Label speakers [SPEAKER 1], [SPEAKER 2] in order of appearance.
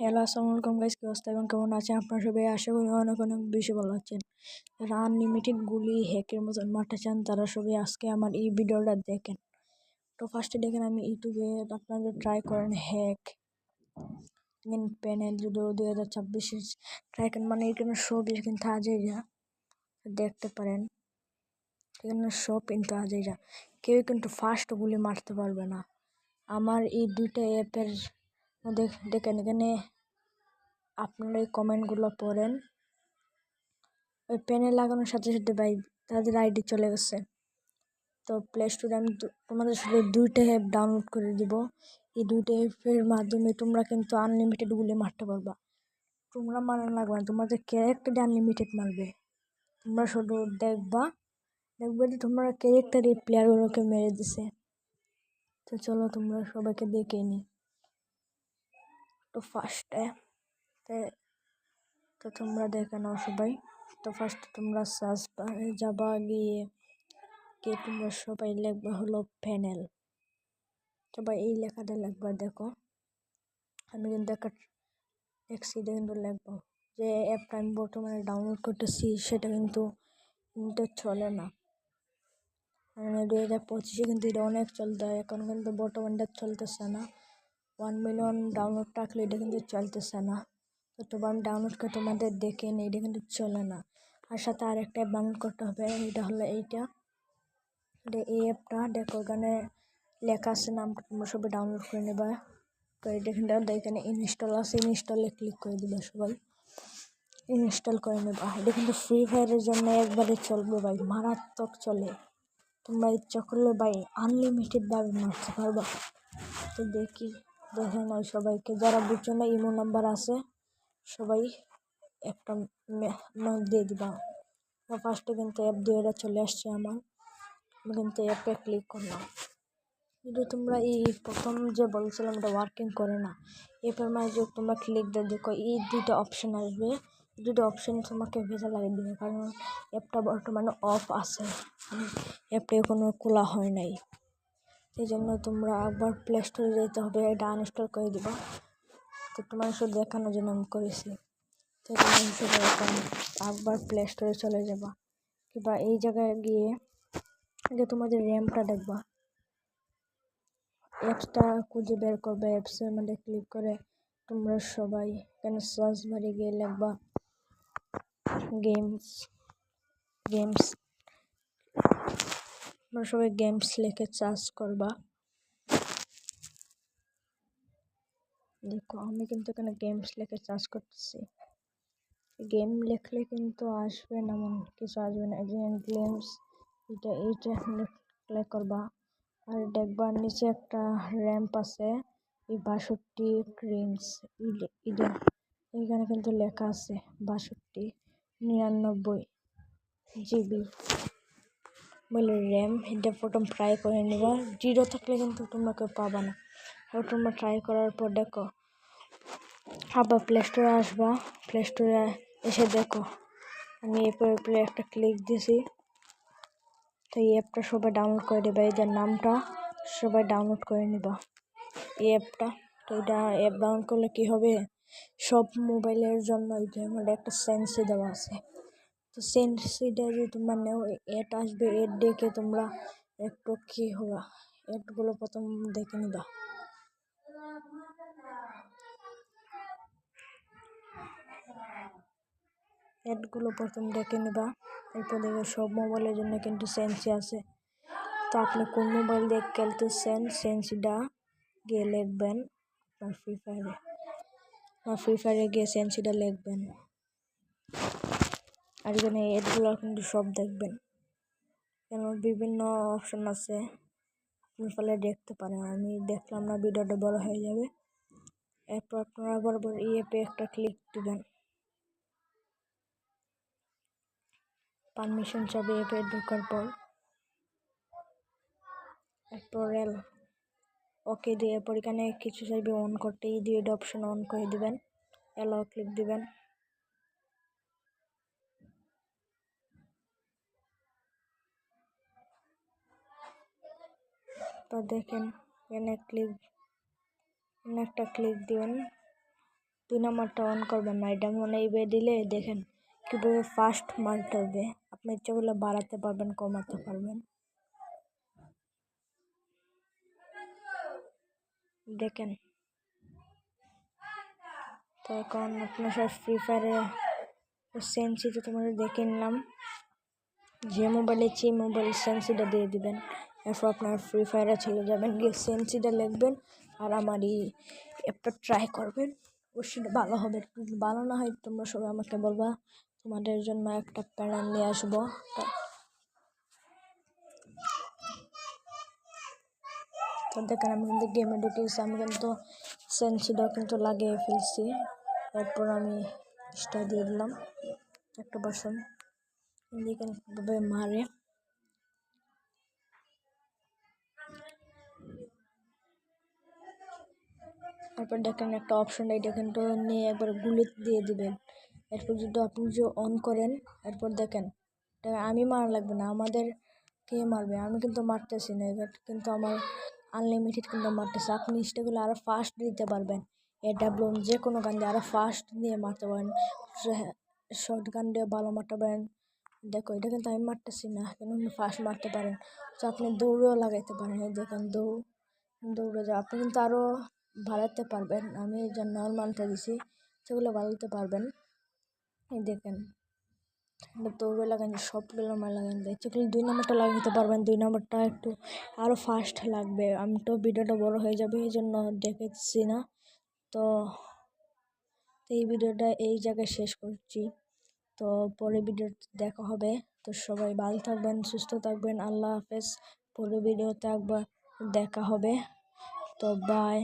[SPEAKER 1] Hello, আসসালামু আলাইকুম guys কি অবস্থা এবং কেমন আছেন? আপনারা সবাই আশা করি অনেক অনেক বেশি ভালো আছেন। যারা আনলিমিটেড গুলি হ্যাকের মতন মারতে চান, তারা সবাই আজকে আমার এই ভিডিওটা দেখেন। তো ফার্স্টে দেখেন আমি ইউটিউবে আপনাদের ট্রাই করেন হ্যাক দেখেন প্যানেল যদি দুই হাজার ছাব্বিশে ট্রাই করেন মানে এখানে সব কিন্তু যা দেখতে পারেন। এখানে সব কিন্তু আজেরা কেউ কিন্তু ফার্স্ট গুলি মারতে পারবে না। আমার এই দুইটা অ্যাপের দেখেন এখানে আপনারা এই কমেন্টগুলো পড়েন। ওই পেনে লাগানোর সাথে সাথে ভাই তাদের আইডি চলে গেছে। তো প্লে স্টোরে আমি তোমাদের সাথে দুইটা অ্যাপ ডাউনলোড করে দিব। এই দুইটা অ্যাপের মাধ্যমে তোমরা কিন্তু আনলিমিটেড গুলি মারতে পারবা। তোমরা মারা লাগবে না, তোমাদের ক্যারেক্টার আনলিমিটেড মারবে। তোমরা শুধু দেখবা, দেখবে যে তোমরা ক্যারেক্টার এই প্লেয়ারগুলোকে মেরে দিছে। তো চলো তোমরা সবাইকে দেখে নিই তো ফার্স্টে তো তোমরা দেখে নাও সবাই। তো ফার্স্ট তোমরা সার্চ যাবা গিয়ে কে তোমরা সবাই লিখবা হলো প্যানেল সবাই এই লেখাটা লিখবা, দেখো। আমি কিন্তু একটা দেখছি কিন্তু লিখব। যে অ্যাপটা আমি বর্তমানে ডাউনলোড করতেছি, সেটা কিন্তু কিন্তু চলে না। মানে দু হাজার পঁচিশে কিন্তু এটা অনেক চলতে হয়, এখন কিন্তু বর্তমানটা চলতেছে না। ওয়ান মিলিয়ন ডাউনলোড থাকলে এটা কিন্তু চলতেছে না। তো তোমার আমি ডাউনলোড করে তোমাদের দেখে নিই এটা কিন্তু চলে না। আর সাথে আরেকটা ডাউনলোড করতে হবে, এটা হলো এইটা। এটা এই অ্যাপটা, দেখো ওখানে লেখা আছে নামটা তোমরা সবাই ডাউনলোড করে নেবা। তো এটা কিন্তু এখানে ইনস্টল আছে ইনস্টলে ক্লিক করে দিবে সবাই। ইনস্টল করে নেবা। এটা কিন্তু ফ্রি ফায়ারের জন্য একবারে চলবে ভাই, মারাত্মক চলে। তোমরা ইচ্ছা করলে ভাই আনলিমিটেডভাবে মারতে পারবা। তো দেখি। দেখে নাও সবাইকে। যারা বুঝছ না, ইমো নাম্বার আছে, সবাই একটা নোট দিয়ে দিবা। ফার্স্টে কিন্তু অ্যাপ দিয়ে চলে আসছে আমার। আমি কিন্তু অ্যাপে ক্লিক করলাম। কিন্তু তোমরা এই প্রথম যে বলছিলাম এটা ওয়ার্কিং করে না। এরপর যে তোমরা ক্লিক দিয়ে দেখো, এই দুইটা অপশান আসবে। দুটো অপশান তোমাকে ভেজা লাগিয়ে দেবে। কারণ অ্যাপটা বর্তমানে অফ আছে। অ্যাপটা এখনও খোলা হয় নাই। সেই জন্য তোমরা একবার প্লে স্টোরে যেতে হবে, এটা আনইনস্টল করে দিবা। তো তোমার শুধু দেখানোর জন্য আমি করেছি। তো একবার প্লে স্টোরে চলে যাবা। কিংবা এই জায়গায় গিয়ে যে তোমাদের র্যামটা দেখবা। অ্যাপসটা খুঁজে বের করবে অ্যাপসের মধ্যে ক্লিক করে তোমরা সবাই এখানে সার্চ বারে গিয়ে লিখবা গেমস গেমস তোমরা সবাই গেমস লিখে চার্জ করবা। দেখো, আমি কিন্তু এখানে গেমস লিখে চার্জ করতেছি। গেম লিখলে কিন্তু আসবে না, এমন কিছু আসবে না। যে গেমস এটা, এইটা ক্লিক করবা। আর দেখবার নিচে একটা র্যাম্প আছে, এই বাষট্টি ক্রিমস এটা এখানে কিন্তু লেখা আছে বাষট্টি, নিরানব্বই জিবি বলে র্যাম এটা প্রথম ট্রাই করে নেবা জিরো থাকলে কিন্তু তোমরা কেউ পাবা না আর তোমরা ট্রাই করার পর দেখো আবার প্লে স্টোরে আসবা প্লে স্টোরে এসে দেখো আমি এরপরে প্লে একটা ক্লিক দিয়েছি তো এই অ্যাপটা সবাই ডাউনলোড করে দেবে এদের নামটা সবাই ডাউনলোড করে নিবা এই অ্যাপটা তো এটা অ্যাপ ডাউনলোড করলে কী হবে সব মোবাইলের জন্য এটা একটা সেন্সি দেওয়া আছে তো সেন্সিটা যদি তোমরা নেও এড আসবে এড দেখে তোমরা একটু কী হবা। এডগুলো প্রথম দেখে নিবা। এডগুলো প্রথম দেখে নেবা। এরপর দেখবে সব মোবাইলের জন্য কিন্তু সেন্সি আছে। তো আপনি কোন মোবাইল দিয়ে খেলতেছেন? সেন্সিটা গিয়ে লিখবেন। আপনার ফ্রি ফায়ারে। আর ফ্রি ফায়ারে গিয়ে সেন্সিটা লিখবেন। আর এখানে এডগুলো কিন্তু সব দেখবেন। কেন বিভিন্ন অপশন আছে। আপনি ফলে দেখতে পারেন। আমি দেখলাম না, ভিডিওটা বড় হয়ে যাবে। এরপর আপনারা বরাবর ইয়েপে একটা ক্লিক দেবেন। পারমিশন চাবে এপে ঢোকার পর। এরপর রেল ওকে দিয়ে এরপর এখানে কিছু চাইবে অন করতে। এই দিয়ে অপশন অন করে দিবেন। অ্যালাও ক্লিক দিবেন। তো দেখেন, এখানে ক্লিক এখানে একটা ক্লিক দিবেন। দুই নম্বরটা অন করবেন না, এটা মনে এইভাবে দিলে দেখেন কীভাবে ফাস্ট মারতে হবে। আপনি ইচ্ছা করলে বাড়াতে পারবেন, কমাতে পারবেন। দেখেন। তো এখন আপনার সব ফ্রি ফায়ারে সেন্সিটা তোমাদের দেখে নিলাম। যে মোবাইলে যে মোবাইল সেন্সিটা দিয়ে দিবেন। এরপর আপনার ফ্রি ফায়ারে চলে যাবেন, গিয়ে সেন্সিটা লিখবেন আর আমার এই অ্যাপটা ট্রাই করবেন। অবশ্যই ভালো হবে ভালো না হয় তোমরা সবাই আমাকে বলবা, তোমাদের জন্য একটা প্যানেল নিয়ে আসব। তো দেখেন, আমি কিন্তু গেমে ঢুকেছি, আমি কিন্তু সেন্সিটাও কিন্তু লাগিয়ে ফেলছি। এরপর আমি স্টার দিয়ে দিলাম, একটা দেখেন কীভাবে মারে। তারপর দেখেন একটা অপশন এটা কিন্তু নিয়ে একবার গুলি দিয়ে দিবেন। এরপর যদি আপনি যদি অন করেন, এরপর দেখেন আমি মারা লাগবে না, আমাদের কে মারবে? আমি কিন্তু মারতেছি না এবার কিন্তু আমার আনলিমিটেড কিন্তু মারতেছে। আপনি ইস্টাগুলো আরও ফাস্ট দিতে পারবেন। এ ডাব্লুম যে কোনো গান দিয়ে আরও ফাস্ট দিয়ে মারতে পারেন। শর্ট গান দিয়ে ভালো মারতে পারেন। দেখো, এটা কিন্তু আমি মারতেছি না, কিন্তু আপনি ফাস্ট মারতে পারেন। তো আপনি দৌড়েও লাগাইতে পারেন। এই দেখেন দৌড় দৌড়ে যাও। আপনি কিন্তু আরও বাড়াতে পারবেন। আমি জন্য নর্মালটা দিছি, সেগুলো বাড়াতে পারবেন। এই দেখেন দৌড়ে লাগান সবগুলো আমার লাগান সেগুলো দুই নম্বরটা লাগাতে পারবেন, দুই নম্বরটা একটু আরও ফাস্ট লাগবে। আমি তো ভিডিওটা বড় হয়ে যাবে, এই জন্য দেখেছি না। তো এই ভিডিওটা এই জায়গায় শেষ করছি। তো পরে ভিডিও দেখা হবে। তো সবাই ভালো থাকবেন, সুস্থ থাকবেন। আল্লাহ হাফেজ। পরে ভিডিওতে একবার দেখা হবে। তো বাই